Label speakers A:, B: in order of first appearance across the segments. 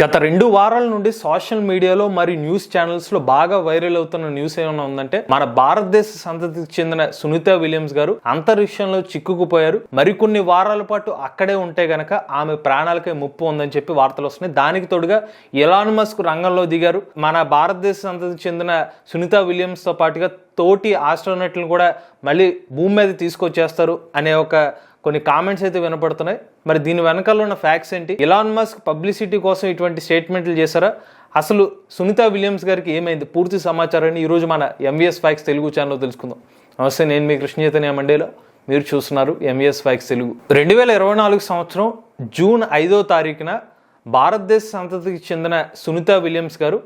A: గత రెండు వారాల నుండి సోషల్ మీడియాలో మరి న్యూస్ ఛానల్స్లో బాగా వైరల్ అవుతున్న న్యూస్ ఏమైనా ఉందంటే మన భారతదేశ సంతతికి చెందిన సునీత విలియమ్స్ గారు అంతరిక్షంలో చిక్కుకుపోయారు. మరికొన్ని వారాల పాటు అక్కడే ఉంటే గనక ఆమె ప్రాణాలకే ముప్పు ఉందని చెప్పి వార్తలు వస్తున్నాయి. దానికి తోడుగా ఎలాన్ మస్క్ రంగంలో దిగారు. మన భారతదేశ సంతతికి చెందిన సునీత విలియమ్స్తో పాటుగా తోటి ఆస్ట్రోనట్లను కూడా మళ్ళీ భూమి మీద తీసుకొచ్చేస్తారు అనే ఒక కొన్ని కామెంట్స్ అయితే వినపడుతున్నాయి. మరి దీని వెనకాల ఉన్న ఫ్యాక్ట్స్ ఏంటి? ఇలాన్ మస్క్ పబ్లిసిటీ కోసం ఇటువంటి స్టేట్మెంట్లు చేశారా? అసలు సునీత విలియమ్స్ గారికి ఏమైంది? పూర్తి సమాచారాన్ని ఈరోజు మన ఎంవిఎస్ ఫ్యాక్స్ తెలుగు ఛానల్లో తెలుసుకుందాం. నమస్తే నేను మీ కృష్ణ చైతన్య మండేలో. మీరు చూస్తున్నారు ఎంవిఎస్ ఫ్యాక్స్ తెలుగు. రెండు వేల ఇరవై నాలుగు సంవత్సరం జూన్ ఐదో తారీఖున భారతదేశ సంతతికి చెందిన సునీత విలియమ్స్ గారు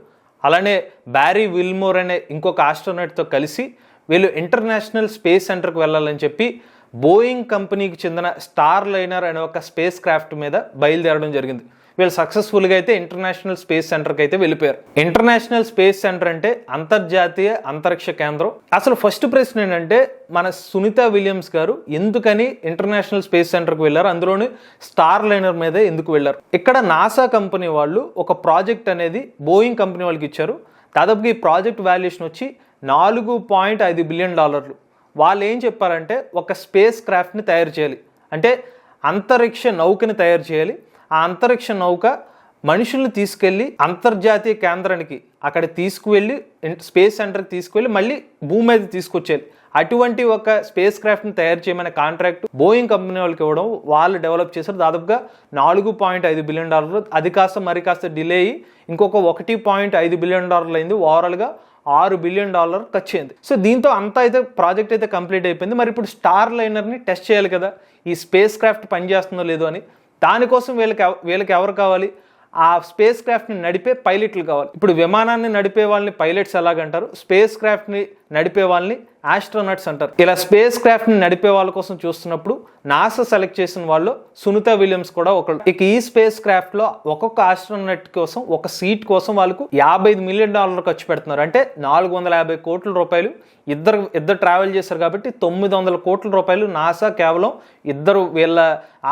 A: అలానే బ్యారీ విల్మోర్ అనే ఇంకొక ఆస్ట్రోనట్తో కలిసి వీళ్ళు ఇంటర్నేషనల్ స్పేస్ సెంటర్కి వెళ్ళాలని చెప్పి బోయింగ్ కంపెనీకి చెందిన స్టార్ లైనర్ అనే ఒక స్పేస్ క్రాఫ్ట్ మీద బయలుదేరడం జరిగింది. వీళ్ళు సక్సెస్ఫుల్గా అయితే ఇంటర్నేషనల్ స్పేస్ సెంటర్కి అయితే వెళ్ళిపోయారు. ఇంటర్నేషనల్ స్పేస్ సెంటర్ అంటే అంతర్జాతీయ అంతరిక్ష కేంద్రం. అసలు ఫస్ట్ ప్రశ్న ఏంటంటే మన సునీత విలియమ్స్ గారు ఎందుకని ఇంటర్నేషనల్ స్పేస్ సెంటర్కి వెళ్ళారు? అందులోని స్టార్ లైనర్ మీదే ఎందుకు వెళ్ళారు? ఇక్కడ నాసా కంపెనీ వాళ్ళు ఒక ప్రాజెక్ట్ అనేది బోయింగ్ కంపెనీ వాళ్ళకి ఇచ్చారు. దాదాపుగా ఈ ప్రాజెక్ట్ వాల్యుయేషన్ వచ్చి నాలుగు పాయింట్ ఐదు బిలియన్ డాలర్లు. వాళ్ళు ఏం చెప్పారంటే ఒక స్పేస్ క్రాఫ్ట్ని తయారు చేయాలి. అంటే అంతరిక్ష నౌకని తయారు చేయాలి. ఆ అంతరిక్ష నౌక మనుషుల్ని తీసుకెళ్ళి అంతర్జాతీయ కేంద్రానికి అక్కడ తీసుకువెళ్ళి స్పేస్ సెంటర్కి తీసుకువెళ్ళి మళ్ళీ భూమి మీద తీసుకొచ్చేయాలి. అటువంటి ఒక స్పేస్ క్రాఫ్ట్ని తయారు చేయమనే కాంట్రాక్ట్ బోయింగ్ కంపెనీ వాళ్ళకి ఇవ్వడం వాళ్ళు డెవలప్ చేశారు. దాదాపుగా నాలుగు పాయింట్ ఐదు బిలియన్ డాలర్లు. అది కాస్త మరి కాస్త డిలే అయ్యి ఇంకొక ఒకటి పాయింట్ ఐదు బిలియన్ డాలర్లు అయింది. ఓవరాల్గా ఆరు బిలియన్ డాలర్ ఖర్చు అయింది సో దీంతో అంతా అయితే ప్రాజెక్ట్ అయితే కంప్లీట్ అయిపోయింది. మరి ఇప్పుడు స్టార్ లైనర్ని టెస్ట్ చేయాలి కదా. ఈ స్పేస్ క్రాఫ్ట్ పనిచేస్తుందో లేదో అని. దానికోసం వీళ్ళకి వీళ్ళకి ఎవరు కావాలి? ఆ స్పేస్ క్రాఫ్ట్ని నడిపే పైలట్లు కావాలి. ఇప్పుడు విమానాన్ని నడిపే వాళ్ళని పైలట్స్ ఎలాగంటారు? స్పేస్ క్రాఫ్ట్ని నడిపే వాళ్ళని ఆస్ట్రోనట్స్ అంటారు. ఇలా స్పేస్ క్రాఫ్ట్ని నడిపే వాళ్ళ కోసం చూస్తున్నప్పుడు నాసా సెలెక్ట్ చేసిన వాళ్ళు సునీత విలియమ్స్ కూడా ఒకళ్ళు. ఇక ఈ స్పేస్ క్రాఫ్ట్లో ఒక్కొక్క ఆస్ట్రోనట్ కోసం ఒక సీట్ కోసం వాళ్ళకు యాభై ఐదు మిలియన్ డాలర్ ఖర్చు పెడుతున్నారు. అంటే నాలుగు వందల యాభై కోట్ల రూపాయలు ఇద్దరు ఇద్దరు ట్రావెల్ చేశారు కాబట్టి తొమ్మిది వందల కోట్ల రూపాయలు నాసా కేవలం ఇద్దరు వీళ్ళ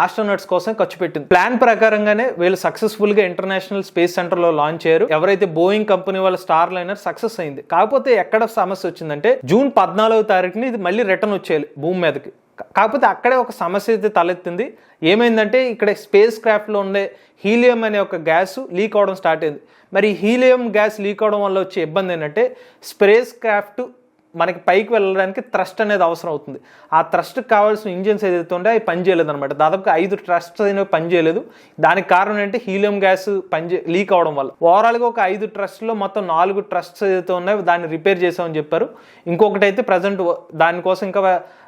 A: ఆస్ట్రోనట్స్ కోసం ఖర్చు పెట్టింది. ప్లాన్ ప్రకారంగానే వీళ్ళు సక్సెస్ఫుల్గా ఇంటర్నేషనల్ స్పేస్ సెంటర్లో లాంచ్ అయ్యారు. ఎవరైతే బోయింగ్ కంపెనీ వాళ్ళ స్టార్ లైనర్ సక్సెస్ అయింది. కాకపోతే ఎక్కడ సమస్య వచ్చింది వచ్చిందంటే జూన్ పద్నాలుగో తారీఖుని ఇది మళ్ళీ రిటర్న్ వచ్చేయాలి భూమి మీదకి. కాకపోతే అక్కడే ఒక సమస్య అయితే తలెత్తింది. ఏమైందంటే ఇక్కడ స్పేస్ క్రాఫ్ట్లో ఉండే హీలియం అనే ఒక గ్యాస్ లీక్ అవడం స్టార్ట్ అయింది. మరి ఈ హీలియం గ్యాస్ లీక్ అవడం వల్ల వచ్చే ఇబ్బంది ఏంటంటే స్పేస్ క్రాఫ్ట్ మనకి పైకి వెళ్ళడానికి థ్రస్ట్ అనేది అవసరం అవుతుంది. ఆ థ్రస్ట్కి కావాల్సిన ఇంజిన్స్ ఏదైతే ఉంటే అవి పనిచేయలేదు అనమాట దాదాపుగా ఐదు ట్రస్ట్స్ అనేవి పనిచేయలేదు దానికి కారణం ఏంటంటే హీలియం గ్యాస్ పనిచే లీక్ అవడం వల్ల. ఓవరాల్గా ఒక ఐదు ట్రస్ట్లో మొత్తం నాలుగు ట్రస్ట్స్ ఏదైతే ఉన్నాయో దాన్ని రిపేర్ చేసామని చెప్పారు. ఇంకొకటి అయితే ప్రజెంట్ దానికోసం ఇంకా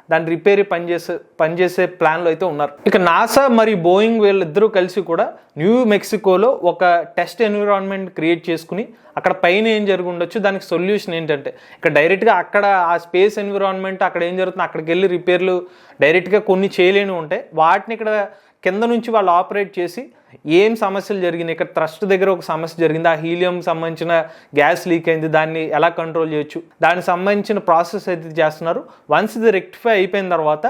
A: దాని రిపేర్ పనిచేసే పనిచేసే ప్లాన్లో అయితే ఉన్నారు. ఇక నాసా మరియు బోయింగ్ వీళ్ళిద్దరూ కలిసి కూడా న్యూ మెక్సికోలో ఒక టెస్ట్ ఎన్విరాన్మెంట్ క్రియేట్ చేసుకుని అక్కడ పైన ఏం జరిగి ఉండొచ్చు దానికి సొల్యూషన్ ఏంటంటే ఇక్కడ డైరెక్ట్గా అక్కడ ఆ స్పేస్ ఎన్విరాన్మెంట్ అక్కడ ఏం జరుగుతుంది అక్కడికి వెళ్ళి రిపేర్లు డైరెక్ట్గా కొన్ని చేయలేని ఉంటాయి వాటిని ఇక్కడ కింద నుంచి వాళ్ళు ఆపరేట్ చేసి ఏం సమస్యలు జరిగినాయి? ఇక్కడ ట్రస్ట్ దగ్గర ఒక సమస్య జరిగింది. ఆ హీలియం సంబంధించిన గ్యాస్ లీక్ అయింది. దాన్ని ఎలా కంట్రోల్ చేయొచ్చు? దానికి సంబంధించిన ప్రాసెస్ అయితే చేస్తున్నారు. వన్స్ ఇది రెక్టిఫై అయిపోయిన తర్వాత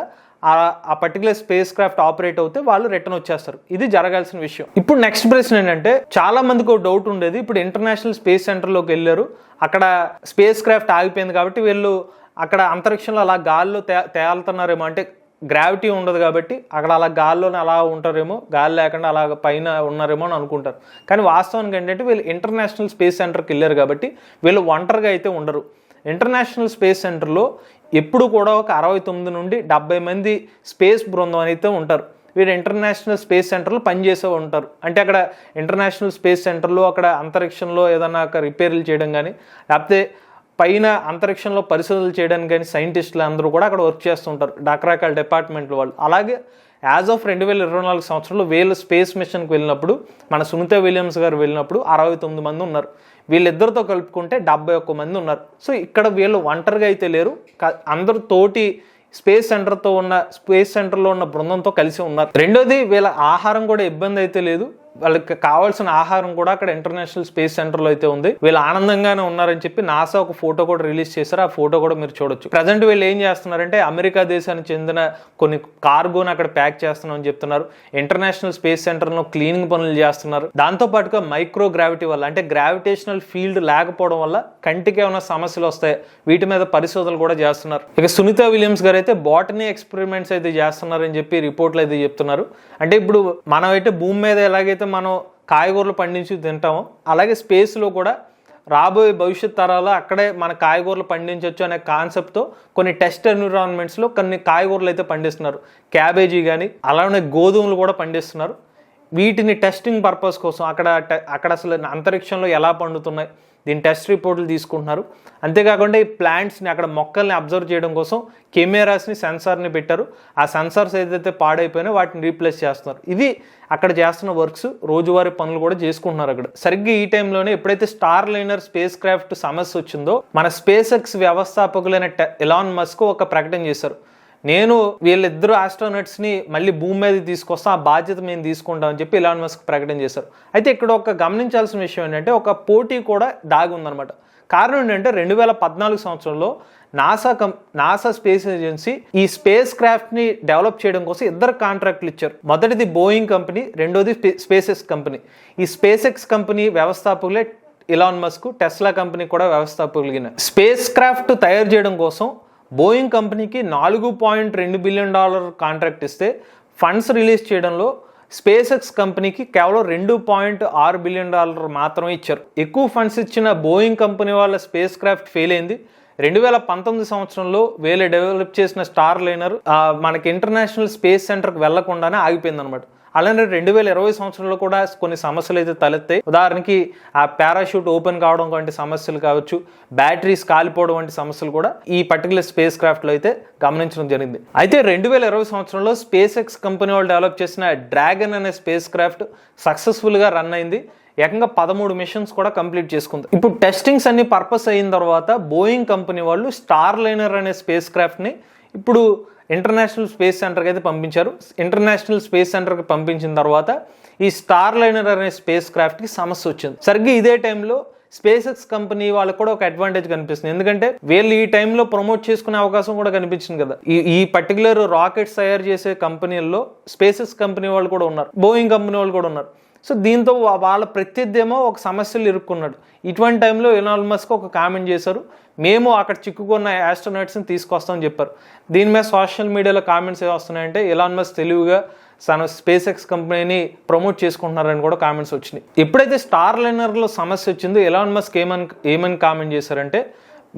A: ఆ ఆ పర్టికులర్ స్పేస్ క్రాఫ్ట్ ఆపరేట్ అవుతే వాళ్ళు రిటర్న్ వచ్చేస్తారు. ఇది జరగాల్సిన విషయం. ఇప్పుడు నెక్స్ట్ ప్రశ్న ఏంటంటే చాలా మందికి ఒక డౌట్ ఉండేది. ఇప్పుడు ఇంటర్నేషనల్ స్పేస్ సెంటర్లోకి వెళ్ళారు. అక్కడ స్పేస్ క్రాఫ్ట్ ఆగిపోయింది కాబట్టి వీళ్ళు అక్కడ అంతరిక్షంలో అలా గాల్లో తే తేలుతున్నారేమో. అంటే గ్రావిటీ ఉండదు కాబట్టి అక్కడ అలా గాల్లోనే అలా ఉంటారేమో గాలి లేకుండా అలా పైన ఉన్నారేమో అని అనుకుంటారు. కానీ వాస్తవానికి ఏంటంటే వీళ్ళు ఇంటర్నేషనల్ స్పేస్ సెంటర్కి వెళ్ళారు కాబట్టి వీళ్ళు ఒంటరిగా అయితే ఉండరు. ఇంటర్నేషనల్ స్పేస్ సెంటర్లో ఎప్పుడు కూడా ఒక అరవై తొమ్మిది నుండి డెబ్బై మంది స్పేస్ బృందం అయితే ఉంటారు. వీరు ఇంటర్నేషనల్ స్పేస్ సెంటర్లో పనిచేసే ఉంటారు. అంటే అక్కడ ఇంటర్నేషనల్ స్పేస్ సెంటర్లో అక్కడ అంతరిక్షంలో ఏదైనా రిపేర్లు చేయడం కానీ లేకపోతే పైన అంతరిక్షంలో పరిశోధనలు చేయడానికి కానీ సైంటిస్టులు అందరూ కూడా అక్కడ వర్క్ చేస్తుంటారు. రకరకాల డిపార్ట్మెంట్ల వాళ్ళు. అలాగే యాజ్ ఆఫ్ రెండు వేల ఇరవై నాలుగు సంవత్సరంలో వీళ్ళు స్పేస్ మిషన్కి వెళ్ళినప్పుడు మన సునీత విలియమ్స్ గారు వెళ్ళినప్పుడు అరవై తొమ్మిది మంది ఉన్నారు. వీళ్ళిద్దరితో కలుపుకుంటే డెబ్బై ఒక్క మంది ఉన్నారు. సో ఇక్కడ వీళ్ళు ఒంటరిగా అయితే లేరు. క- అందరూ తోటి స్పేస్ సెంటర్తో ఉన్న స్పేస్ సెంటర్లో ఉన్న బృందంతో కలిసి ఉన్నారు. రెండోది వీళ్ళ ఆహారం కూడా ఇబ్బంది అయితే లేదు. వాళ్ళకి కావాల్సిన ఆహారం కూడా అక్కడ ఇంటర్నేషనల్ స్పేస్ సెంటర్లో అయితే ఉంది. వీళ్ళు ఆనందంగానే ఉన్నారని చెప్పి నాసా ఒక ఫోటో కూడా రిలీజ్ చేశారు. ఆ ఫోటో కూడా మీరు చూడొచ్చు. ప్రజెంట్ వీళ్ళు ఏం చేస్తున్నారంటే అమెరికా దేశానికి చెందిన కొన్ని కార్గోని అక్కడ ప్యాక్ చేస్తున్నామని చెప్తున్నారు. ఇంటర్నేషనల్ స్పేస్ సెంటర్లో క్లీనింగ్ పనులు చేస్తున్నారు. దాంతో పాటుగా మైక్రో గ్రావిటీ వల్ల అంటే గ్రావిటేషనల్ ఫీల్డ్ లేకపోవడం వల్ల కంటికి ఏమైనా సమస్యలు వస్తాయి వీటి మీద పరిశోధనలు కూడా చేస్తున్నారు. ఇక సునీత విలియమ్స్ గారు అయితే బాటనీ ఎక్స్పెరిమెంట్స్ అయితే చేస్తున్నారని చెప్పి రిపోర్ట్లు అయితే చెప్తున్నారు. అంటే ఇప్పుడు మనం అయితే భూమి మీద ఎలాగైతే మనం కాయగూరలు పండించి తింటామో అలాగే స్పేస్లో కూడా రాబోయే భవిష్యత్ తరాల్లో అక్కడే మన కాయగూరలు పండించవచ్చు అనే కాన్సెప్ట్తో కొన్ని టెస్ట్ ఎన్విరాన్మెంట్స్లో కొన్ని కాయగూరలు అయితే పండిస్తున్నారు. క్యాబేజీ కానీ అలానే గోధుమలు కూడా పండిస్తున్నారు. వీటిని టెస్టింగ్ పర్పస్ కోసం అక్కడ అక్కడ అసలు అంతరిక్షంలో ఎలా పండుతున్నాయి? దీని టెస్ట్ రిపోర్ట్లు తీసుకుంటున్నారు. అంతేకాకుండా ఈ ప్లాంట్స్ని అక్కడ మొక్కల్ని అబ్జర్వ్ చేయడం కోసం కెమెరాస్ని సెన్సార్ని పెట్టారు. ఆ సెన్సార్స్ ఏదైతే పాడైపోయినా వాటిని రీప్లేస్ చేస్తున్నారు. ఇవి అక్కడ చేస్తున్న వర్క్స్ రోజువారీ పనులు కూడా చేసుకుంటున్నారు అక్కడ. సరిగ్గా ఈ టైంలోనే ఎప్పుడైతే స్టార్ లైనర్ స్పేస్ క్రాఫ్ట్ సమస్య వచ్చిందో మన స్పేస్ ఎక్స్ వ్యవస్థాపకులైన టె- ఎలాన్ మస్క్ ఒక ప్రకటన చేశారు. నేను వీళ్ళిద్దరు ఆస్ట్రోనట్స్ని మళ్ళీ భూమి మీద తీసుకొస్తాం ఆ బాధ్యత మేము తీసుకుంటామని చెప్పి ఇలాన్ మస్క్ ప్రకటన చేశారు. అయితే ఇక్కడ ఒక గమనించాల్సిన విషయం ఏంటంటే ఒక పోటీ కూడా దాగి ఉందన్నమాట. కారణం ఏంటంటే రెండు వేల పద్నాలుగు సంవత్సరంలో నాసా కం నాసా స్పేస్ ఏజెన్సీ ఈ స్పేస్ క్రాఫ్ట్ని డెవలప్ చేయడం కోసం ఇద్దరు కాంట్రాక్ట్లు ఇచ్చారు. మొదటిది బోయింగ్ కంపెనీ రెండోది స్పేసెస్ కంపెనీ. ఈ స్పేసెక్స్ కంపెనీ వ్యవస్థాపకులే ఇలాన్ మస్క్ టెస్లా కంపెనీ కూడా వ్యవస్థాపకులు స్పేస్ క్రాఫ్ట్ తయారు చేయడం కోసం బోయింగ్ కంపెనీకి నాలుగు పాయింట్ రెండు బిలియన్ డాలర్ కాంట్రాక్ట్ ఇస్తే ఫండ్స్ రిలీజ్ చేయడంలో స్పేస్ ఎక్స్ కంపెనీకి కేవలం రెండు పాయింట్ ఆరు బిలియన్ డాలర్ మాత్రమే ఇచ్చారు. ఎక్కువ ఫండ్స్ ఇచ్చిన బోయింగ్ కంపెనీ వాళ్ళ స్పేస్ క్రాఫ్ట్ ఫెయిల్ అయింది. రెండు వేల పంతొమ్మిది సంవత్సరంలో వీళ్ళు డెవలప్ చేసిన స్టార్ లైనర్ మనకి ఇంటర్నేషనల్ స్పేస్ సెంటర్కి వెళ్ళకుండానే ఆగిపోయింది అనమాట అలానే రెండు వేల ఇరవై సంవత్సరంలో కూడా కొన్ని సమస్యలు అయితే తలెత్తాయి. ఉదాహరణకి ఆ పారాషూట్ ఓపెన్ కావడం వంటి సమస్యలు కావచ్చు బ్యాటరీస్ కాలిపోవడం వంటి సమస్యలు కూడా ఈ పర్టికులర్ స్పేస్ క్రాఫ్ట్లో అయితే గమనించడం జరిగింది. అయితే రెండు వేల ఇరవై సంవత్సరంలో స్పేస్ ఎక్స్ కంపెనీ వాళ్ళు డెవలప్ చేసిన డ్రాగన్ అనే స్పేస్ క్రాఫ్ట్ సక్సెస్ఫుల్గా రన్ అయింది. ఏకంగా పదమూడు మిషన్స్ కూడా కంప్లీట్ చేసుకుంది. ఇప్పుడు టెస్టింగ్స్ అన్ని పర్పస్ అయిన తర్వాత బోయింగ్ కంపెనీ వాళ్ళు స్టార్ లైనర్ అనే స్పేస్ క్రాఫ్ట్ని ఇప్పుడు ఇంటర్నేషనల్ స్పేస్ సెంటర్కి అయితే పంపించారు. ఇంటర్నేషనల్ స్పేస్ సెంటర్కి పంపించిన తర్వాత ఈ స్టార్ లైనర్ అనే స్పేస్ క్రాఫ్ట్కి సమస్య వచ్చింది. సరిగ్గా ఇదే టైంలో స్పేస్ ఎక్స్ కంపెనీ వాళ్ళకు కూడా ఒక అడ్వాంటేజ్ కనిపిస్తుంది. ఎందుకంటే వీళ్ళు ఈ టైంలో ప్రమోట్ చేసుకునే అవకాశం కూడా కనిపించింది కదా. ఈ ఈ పర్టికులర్ రాకెట్స్ తయారు చేసే కంపెనీల్లో స్పేస్ ఎక్స్ కంపెనీ వాళ్ళు కూడా ఉన్నారు. బోయింగ్ కంపెనీ వాళ్ళు కూడా ఉన్నారు. సో దీంతో వాళ్ళ ప్రత్యర్థేమో ఒక సమస్యలు ఇరుక్కున్నాడు. ఇటువంటి టైంలో ఎలాన్ మస్క్ ఒక కామెంట్ చేశారు. మేము అక్కడ చిక్కుకున్న ఆస్ట్రోనట్స్ని తీసుకొస్తామని చెప్పారు. దీని మీద సోషల్ మీడియాలో కామెంట్స్ ఏ వస్తున్నాయంటే ఎలాన్ మస్క్ తెలివిగా తన స్పేస్ ఎక్స్ కంపెనీని ప్రమోట్ చేసుకుంటున్నారని కూడా కామెంట్స్ వచ్చినాయి. ఎప్పుడైతే స్టార్ లైనర్లో సమస్య వచ్చిందో ఎలాన్ మస్క్ ఏమని ఏమని కామెంట్ చేశారంటే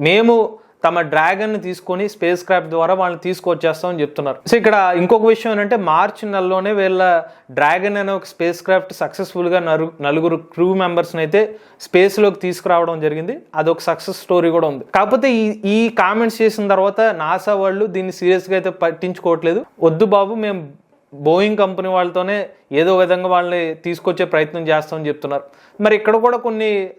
A: మేము తమ డ్రాగన్ని తీసుకొని స్పేస్ క్రాఫ్ట్ ద్వారా వాళ్ళని తీసుకొచ్చేస్తామని చెప్తున్నారు. సో ఇక్కడ ఇంకొక విషయం ఏంటంటే మార్చి నెలలోనే వీళ్ళ డ్రాగన్ అనే ఒక స్పేస్ క్రాఫ్ట్ సక్సెస్ఫుల్గా నరు- నలుగురు క్రూ మెంబర్స్ అయితే స్పేస్లోకి తీసుకురావడం జరిగింది. అదొక సక్సెస్ స్టోరీ కూడా ఉంది. కాకపోతే ఈ ఈ కామెంట్స్ చేసిన తర్వాత నాసా వాళ్ళు దీన్ని సీరియస్గా అయితే పట్టించుకోవట్లేదు. వద్దు బాబు మేము బోయింగ్ కంపెనీ వాళ్ళతోనే ఏదో విధంగా వాళ్ళని తీసుకొచ్చే ప్రయత్నం చేస్తామని చెప్తున్నారు. మరి ఇక్కడ కూడా కొన్ని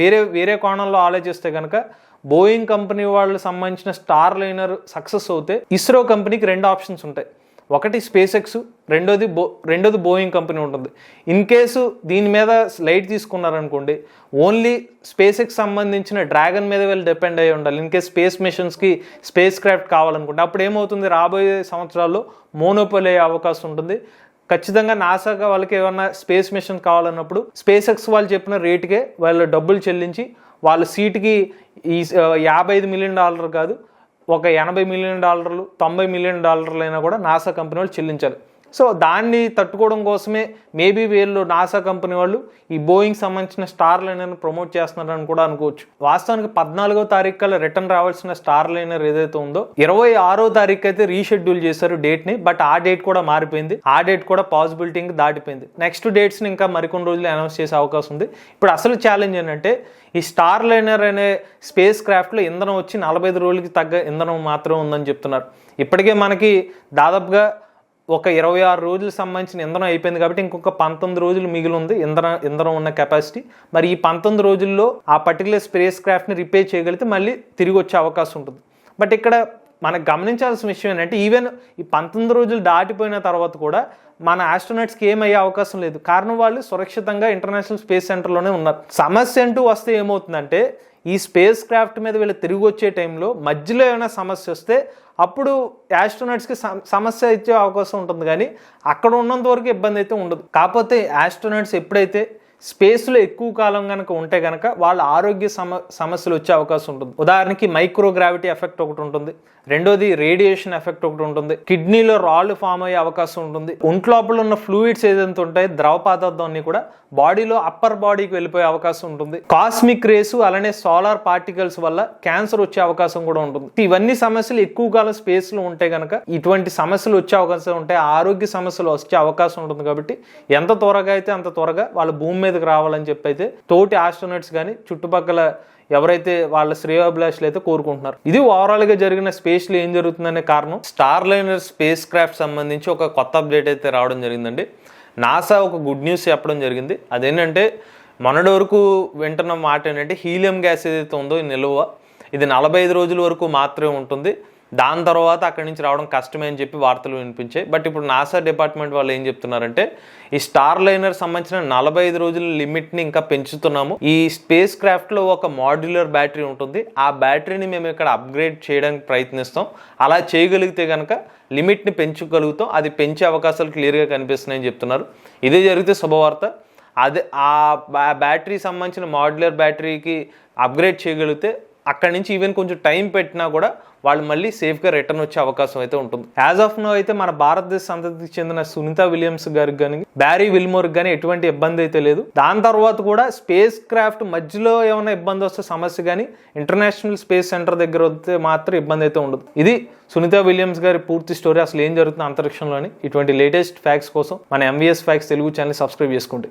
A: వేరే వేరే కోణంలో ఆలోచిస్తే కనుక బోయింగ్ కంపెనీ వాళ్ళు సంబంధించిన స్టార్ లైనర్ సక్సెస్ అవుతే ఇస్రో కంపెనీకి రెండు ఆప్షన్స్ ఉంటాయి. ఒకటి స్పేస్ ఎక్స్ రెండోది బో రెండోది బోయింగ్ కంపెనీ ఉంటుంది. ఇన్ కేసు దీని మీద లైట్ తీసుకున్నారనుకోండి ఓన్లీ స్పేస్ ఎక్స్ సంబంధించిన డ్రాగన్ మీద వీళ్ళు డిపెండ్ అయ్యి ఉండాలి. ఇన్ కేస్ స్పేస్ మిషన్స్కి స్పేస్ క్రాఫ్ట్ కావాలనుకుంటే అప్పుడు ఏమవుతుంది రాబోయే సంవత్సరాల్లో మోనోపోల్ అయ్యే అవకాశం ఉంటుంది. ఖచ్చితంగా నాసాగా వాళ్ళకి ఏమన్నా స్పేస్ మిషన్ కావాలన్నప్పుడు స్పేస్ ఎక్స్ వాళ్ళు చెప్పిన రేటుకే వాళ్ళు డబ్బులు చెల్లించి వాళ్ళ సీటుకి ఈ యాభై ఐదు మిలియన్ డాలర్ కాదు ఒక ఎనభై మిలియన్ డాలర్లు తొంభై మిలియన్ డాలర్లు అయినా కూడా నాసా కంపెనీ వాళ్ళు చెల్లించాలి సో దాన్ని తట్టుకోవడం కోసమే మేబీ వీళ్ళు నాసా కంపెనీ వాళ్ళు ఈ బోయింగ్ సంబంధించిన స్టార్ లైనర్ని ప్రమోట్ చేస్తున్నారని కూడా అనుకోవచ్చు. వాస్తవానికి పద్నాలుగో తారీఖు కల్లా రిటర్న్ రావాల్సిన స్టార్ లైనర్ ఏదైతే ఉందో ఇరవై ఆరో తారీఖు అయితే రీషెడ్యూల్ చేశారు డేట్ని బట్ ఆ డేట్ కూడా మారిపోయింది. ఆ డేట్ కూడా పాసిబిలిటీ దాటిపోయింది. నెక్స్ట్ డేట్స్ని ఇంకా మరికొన్ని రోజులు అనౌన్స్ చేసే అవకాశం ఉంది. ఇప్పుడు అసలు ఛాలెంజ్ ఏంటంటే ఈ స్టార్ లైనర్ అనే స్పేస్ క్రాఫ్ట్లో ఇంధనం వచ్చి నలభై ఐదు రోజులకి తగ్గ ఇంధనం మాత్రమే ఉందని చెప్తున్నారు. ఇప్పటికే మనకి దాదాపుగా ఒక ఇరవై ఆరు రోజులు సంబంధించిన ఇంధనం అయిపోయింది కాబట్టి ఇంకొక పంతొమ్మిది రోజులు మిగిలి ఉంది ఇంధన ఇంధనం ఉన్న కెపాసిటీ మరి ఈ పంతొమ్మిది రోజుల్లో ఆ పర్టికులర్ స్పేస్ క్రాఫ్ట్ని రిపేర్ చేయగలిగితే మళ్ళీ తిరిగి వచ్చే అవకాశం ఉంటుంది. బట్ ఇక్కడ మనకు గమనించాల్సిన విషయం ఏంటంటే ఈవెన్ ఈ పంతొమ్మిది రోజులు దాటిపోయిన తర్వాత కూడా మన ఆస్ట్రోనట్స్కి ఏమయ్యే అవకాశం లేదు. కారణం వాళ్ళు సురక్షితంగా ఇంటర్నేషనల్ స్పేస్ సెంటర్లోనే ఉన్నారు. సమస్య అంటూ వస్తే ఏమవుతుందంటే ఈ స్పేస్ క్రాఫ్ట్ మీద వీళ్ళు తిరిగి వచ్చే టైంలో మధ్యలో ఏమైనా సమస్య వస్తే అప్పుడు యాస్ట్రోనట్స్కి సమస్య ఇచ్చే అవకాశం ఉంటుంది. కానీ అక్కడ ఉన్నంత వరకు ఇబ్బంది అయితే ఉండదు. కాకపోతే యాస్ట్రోనట్స్ ఎప్పుడైతే స్పేస్లో ఎక్కువ కాలం కనుక ఉంటే కనుక వాళ్ళ ఆరోగ్య సమ సమస్యలు వచ్చే అవకాశం ఉంటుంది. ఉదాహరణకి మైక్రోగ్రావిటీ ఎఫెక్ట్ ఒకటి ఉంటుంది. రెండోది రేడియేషన్ ఎఫెక్ట్ ఒకటి ఉంటుంది. కిడ్నీలో రాళ్ళు ఫామ్ అయ్యే అవకాశం ఉంటుంది. ఒంట్లోపల ఉన్న ఫ్లూయిడ్స్ ఏదైతే ఉంటాయి ద్రవ పదార్థం అన్ని కూడా బాడీలో అప్పర్ బాడీకి వెళ్ళిపోయే అవకాశం ఉంటుంది. కాస్మిక్ రేసు అలానే సోలార్ పార్టికల్స్ వల్ల క్యాన్సర్ వచ్చే అవకాశం కూడా ఉంటుంది. ఇవన్నీ సమస్యలు ఎక్కువ కాలం స్పేస్లో ఉంటే కనుక ఇటువంటి సమస్యలు వచ్చే అవకాశం ఉంటాయి ఆరోగ్య సమస్యలు వచ్చే అవకాశం ఉంటుంది కాబట్టి ఎంత త్వరగా అయితే అంత త్వరగా వాళ్ళ భూమి మీదకి రావాలని చెప్పి అయితే తోటి ఆస్ట్రోనట్స్ కానీ చుట్టుపక్కల ఎవరైతే వాళ్ళ శ్రేయోభిలాషులు అయితే కోరుకుంటున్నారు. ఇది ఓవరాల్గా జరిగిన స్పేస్లో ఏం జరుగుతుందనే కారణం స్టార్ లైనర్ స్పేస్ క్రాఫ్ట్ సంబంధించి ఒక కొత్త అప్డేట్ అయితే రావడం జరిగిందండి. నాసా ఒక గుడ్ న్యూస్ చెప్పడం జరిగింది. అదేంటంటే మొన్నటి వరకు వింటున్న మాట ఏంటంటే హీలియం గ్యాస్ ఏదైతే ఉందో ఈ నిల్వ ఇది నలభై ఐదు రోజుల వరకు మాత్రమే ఉంటుంది. దాని తర్వాత అక్కడి నుంచి రావడం కష్టమే అని చెప్పి వార్తలు వినిపించాయి. బట్ ఇప్పుడు నాసా డిపార్ట్మెంట్ వాళ్ళు ఏం చెప్తున్నారంటే ఈ స్టార్ లైనర్ సంబంధించిన నలభై ఐదు రోజుల లిమిట్ని ఇంకా పెంచుతున్నాము. ఈ స్పేస్ క్రాఫ్ట్లో ఒక మాడ్యులర్ బ్యాటరీ ఉంటుంది. ఆ బ్యాటరీని మేము ఇక్కడ అప్గ్రేడ్ చేయడానికి ప్రయత్నిస్తాం. అలా చేయగలిగితే కనుక లిమిట్ని పెంచుగలుగుతాం. అది పెంచే అవకాశాలు క్లియర్గా కనిపిస్తున్నాయని చెప్తున్నారు. ఇదే జరిగితే శుభవార్త. అదే ఆ బ్యాటరీ సంబంధించిన మాడ్యులర్ బ్యాటరీకి అప్గ్రేడ్ చేయగలిగితే అక్కడి నుంచి ఈవెన్ కొంచెం టైం పెట్టినా కూడా వాళ్ళు మళ్ళీ సేఫ్గా రిటర్న్ వచ్చే అవకాశం అయితే ఉంటుంది. యాజ్ ఆఫ్ నో అయితే మన భారతదేశ సంతతికి చెందిన సునీత విలియమ్స్ గారికి కానీ బ్యారీ విల్మోర్ కానీ ఎటువంటి ఇబ్బంది అయితే లేదు. దాని తర్వాత కూడా స్పేస్ క్రాఫ్ట్ మధ్యలో ఏమైనా ఇబ్బంది వస్తే సమస్య కానీ ఇంటర్నేషనల్ స్పేస్ సెంటర్ దగ్గర వస్తే మాత్రం ఇబ్బంది అయితే ఉండదు. ఇది సునీత విలియమ్స్ గారి పూర్తి స్టోరీ అసలు ఏం జరుగుతుంది అంతరిక్షంలోని ఇటువంటి లేటెస్ట్ ఫ్యాక్స్ కోసం మన MVS facts Telugu channel subscribe చేసుకోండి.